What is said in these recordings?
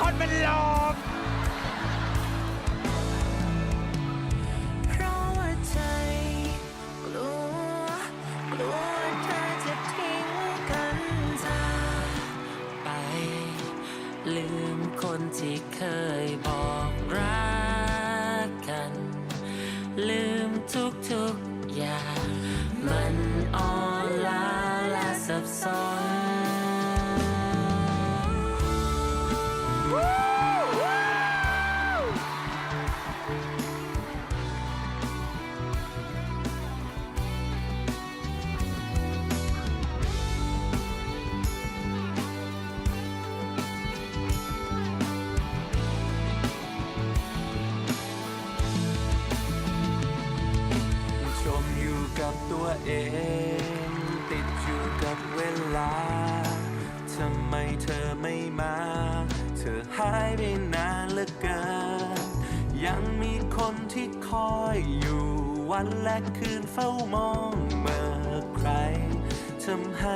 คนเป็นลมเพราะว่าใจกลัว กลัวเธอจะทิ้งกันจากไป ลืมคนที่เคยบอกรัก กับตัวเอง ติดอยู่กับเวลา ทำไมเธอไม่มา เธอหายไปนานเหลือเกิน ยังมีคนที่คอยอยู่วันและคืนเฝ้ามองเมื่อใครทำให้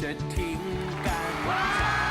จะทิ้งกัน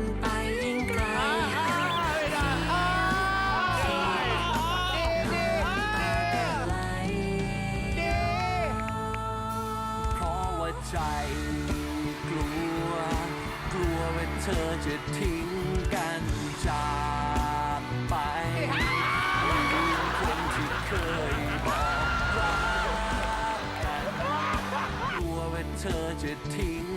วนไปยิ่งไกลไหลเพราะว่าใจกลัว กลัวว่าเธอจะทิ้งกันจากไปลืมคนที่เคยบอกรักกันกลัวว่าเธอจะทิ้ง